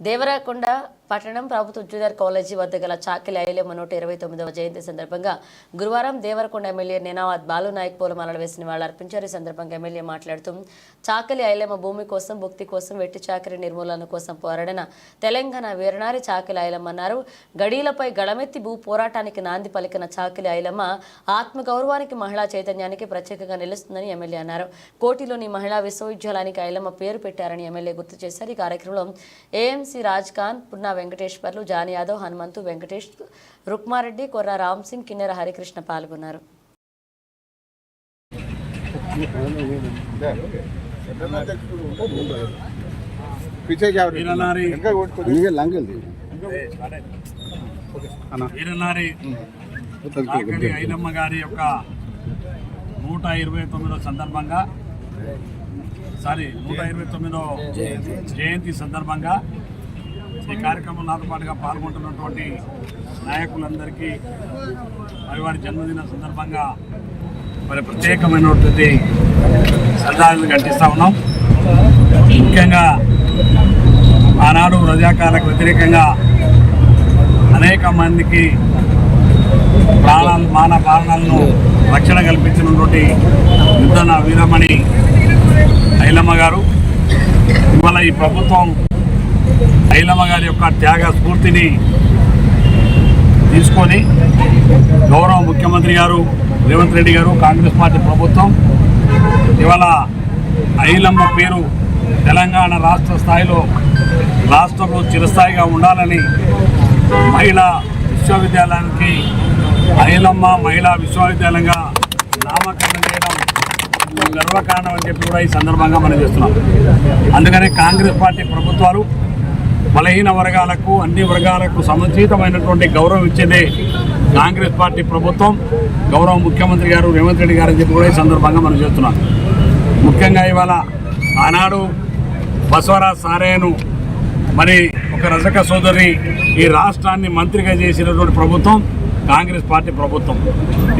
దేవరకొండ పట్టణం ప్రభుత్వ junior college వద్ద గల చాకిలి ఐలమ్మ నూట ఇరవై తొమ్మిదవ జయంతి సందర్భంగా గురువారం దేవరకొండ ఎమ్మెల్యే నేనావత్ బాలు నాయక్ పూలమాలలు వేసిన వాళ్ళు అర్పించారు. ఈ సందర్భంగా ఎమ్మెల్యే మాట్లాడుతూ చాకలి ఐలమ్మ భూమి కోసం భుక్తి కోసం వెట్టి చాకరి నిర్మూలన కోసం పోరాడిన తెలంగాణ వీరనారి చాకిలి ఐలమ్మ అన్నారు. గడీలపై గళమెత్తి భూ పోరాటానికి నాంది పలికిన చాకిలి ఐలమ్మ ఆత్మగౌరవానికి మహిళా చైతన్యానికి ప్రత్యేకంగా నిలుస్తుందని ఎమ్మెల్యే అన్నారు. కోటిలోని మహిళా విశ్వవిద్యాలయానికి ఐలమ్మ పేరు పెట్టారని ఎమ్మెల్యే గుర్తు చేశారు. ఈ కార్యక్రమంలో ఏఎంసీ రాజ్ ఖాన్ పున్నా వెంకటేశ్వర్లు జాన్ యాదవ్ హనుమంతు వెంకటేష్ రుక్మారెడ్డి కొర్ర రామ్ సింగ్ కిన్నెర హరికృష్ణ పాల్గొన్నారు. ఐనమ్మ గారి యొక్క నూట ఇరవై తొమ్మిదో సందర్భంగా సారీ నూట ఇరవై తొమ్మిదో జయంతి సందర్భంగా ఈ కార్యక్రమం నాతో పాటుగా పాల్గొంటున్నటువంటి నాయకులందరికీ మరి వారి జన్మదిన సందర్భంగా మరి ప్రత్యేకమైనటువంటి శ్రద్ధాంజలి ఘటిస్తూ ఉన్నాం. ముఖ్యంగా ఆనాడు రజాకాలకు వ్యతిరేకంగా అనేక మందికి ప్రాణాలు మాన ప్రాణాలను రక్షణ కల్పించినటువంటి యుద్ధన వీరమణి ఐలమ్మ గారు. ఇవాళ ఈ ప్రభుత్వం ఐలమ్మ గారి యొక్క త్యాగ స్ఫూర్తిని తీసుకొని గౌరవ ముఖ్యమంత్రి గారు రేవంత్ రెడ్డి గారు కాంగ్రెస్ పార్టీ ప్రభుత్వం ఇవాళ ఐలమ్మ పేరు తెలంగాణ రాష్ట్ర స్థాయిలో రాష్ట్రంలో చిరస్థాయిగా ఉండాలని మహిళా విశ్వవిద్యాలయానికి ఐలమ్మ మహిళా విశ్వవిద్యాలయంగా నామకరణం చేయడం గర్వకారణం అని చెప్పి కూడా ఈ సందర్భంగా మనం చేస్తున్నాం. అందుకనే కాంగ్రెస్ పార్టీ ప్రభుత్వాలు బలహీన వర్గాలకు అన్ని వర్గాలకు సముచితమైనటువంటి గౌరవం ఇచ్చేదే కాంగ్రెస్ పార్టీ ప్రభుత్వం. గౌరవ ముఖ్యమంత్రి గారు రేవంత్ రెడ్డి గారు అని చెప్పి కూడా ఈ సందర్భంగా మనం చేస్తున్నాం ముఖ్యంగా ఇవాళ ఆనాడు బసవరాజ్ సారేను మరి ఒక రజక సోదరి ఈ రాష్ట్రాన్ని మంత్రిగా చేసినటువంటి ప్రభుత్వం కాంగ్రెస్ పార్టీ ప్రభుత్వం.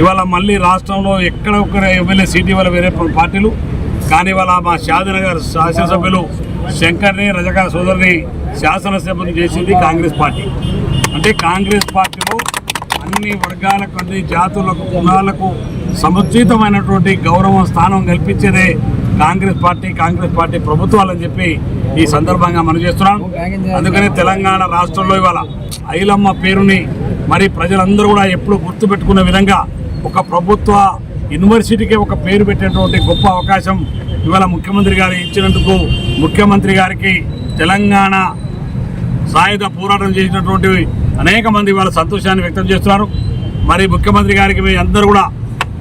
ఇవాళ మళ్ళీ రాష్ట్రంలో ఎక్కడ ఒక ఎమ్మెల్యే సీట్ ఇవాళ వేరే పార్టీలు. కానీ ఇవాళ మా షాదీనగర్ శాసనసభ్యులు శంకర్ని రజక సోదరిని శాసనసభను చేసింది కాంగ్రెస్ పార్టీ. అంటే కాంగ్రెస్ పార్టీలో అన్ని వర్గాలకు అన్ని జాతులకు కులాలకు సముచితమైనటువంటి గౌరవం స్థానం కల్పించేదే కాంగ్రెస్ పార్టీ కాంగ్రెస్ పార్టీ ప్రభుత్వాలని చెప్పి ఈ సందర్భంగా మనం చేస్తున్నాం. అందుకనే తెలంగాణ రాష్ట్రంలో ఇవాళ ఐలమ్మ పేరుని మరి ప్రజలందరూ కూడా ఎప్పుడు గుర్తుపెట్టుకున్న విధంగా ఒక ప్రభుత్వ యూనివర్సిటీకి ఒక పేరు పెట్టేటువంటి గొప్ప అవకాశం ఇవాళ ముఖ్యమంత్రి గారు ఇచ్చినందుకు ముఖ్యమంత్రి గారికి తెలంగాణ సాయుధ పోరాటం చేసినటువంటి అనేక మంది వాళ్ళ సంతోషాన్ని వ్యక్తం చేస్తున్నారు. మరి ముఖ్యమంత్రి గారికి మీ అందరూ కూడా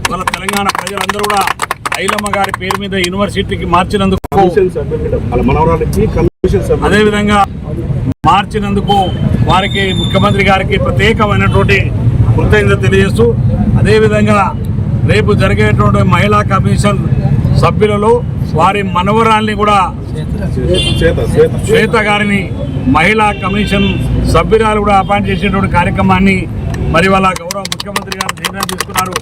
వాళ్ళ తెలంగాణ ప్రజలందరూ కూడా ఐలమ్మ గారి పేరు మీద యూనివర్సిటీకి మార్చినందుకు అదేవిధంగా మార్చినందుకు వారికి ముఖ్యమంత్రి గారికి ప్రత్యేకమైనటువంటి కృతజ్ఞత తెలియజేస్తూ అదేవిధంగా రేపు జరిగేటువంటి మహిళా కమిషన్ సభ్యులలో వారి మనవరాల్ని కూడా శ్వేత గారిని మహిళా కమిషన్ సభ్యురాలు కూడా అపాయింట్ చేసినటువంటి కార్యక్రమాన్ని మరి వాళ్ళ గౌరవ ముఖ్యమంత్రి గారు నిర్ణయం తీసుకున్నారు.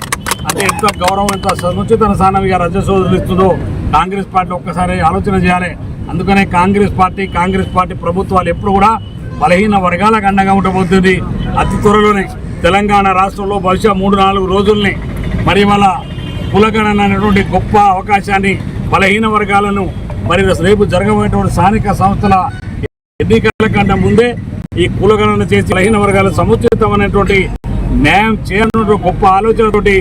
అంటే ఎంత గౌరవం ఎంత సముచిత స్థానం ఇక రజ ఇస్తుందో కాంగ్రెస్ పార్టీ ఒక్కసారి ఆలోచన చేయాలి. అందుకనే కాంగ్రెస్ పార్టీ కాంగ్రెస్ పార్టీ ప్రభుత్వాలు ఎప్పుడు కూడా బలహీన వర్గాలకు అండగా ఉండబోతుంది. అతి త్వరలోనే తెలంగాణ రాష్ట్రంలో బహుశా మూడు నాలుగు రోజుల్ని మరి వాళ్ళ కులగణన అనేటువంటి గొప్ప అవకాశాన్ని బలహీన వర్గాలను మరి రేపు జరగబోయేటువంటి స్థానిక సంస్థల ఎన్నికల కంటే ముందే ఈ కులగణన చేసి బలహీన వర్గాల సముచితమైనటువంటి న్యాయం చేయనున్న గొప్ప ఆలోచనతోటి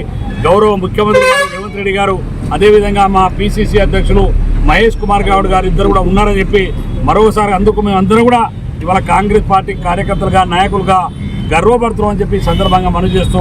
గౌరవ ముఖ్యమంత్రి గారు రేవంత్ రెడ్డి గారు అదేవిధంగా మా పిసిసి అధ్యక్షులు మహేష్ కుమార్ గౌడ్ గారు ఇద్దరు కూడా ఉన్నారని చెప్పి మరోసారి అందుకు మేము అందరం కూడా ఇవాళ కాంగ్రెస్ పార్టీ కార్యకర్తలుగా నాయకులుగా గర్వపడుతున్నామని చెప్పి సందర్భంగా మనం చేస్తూ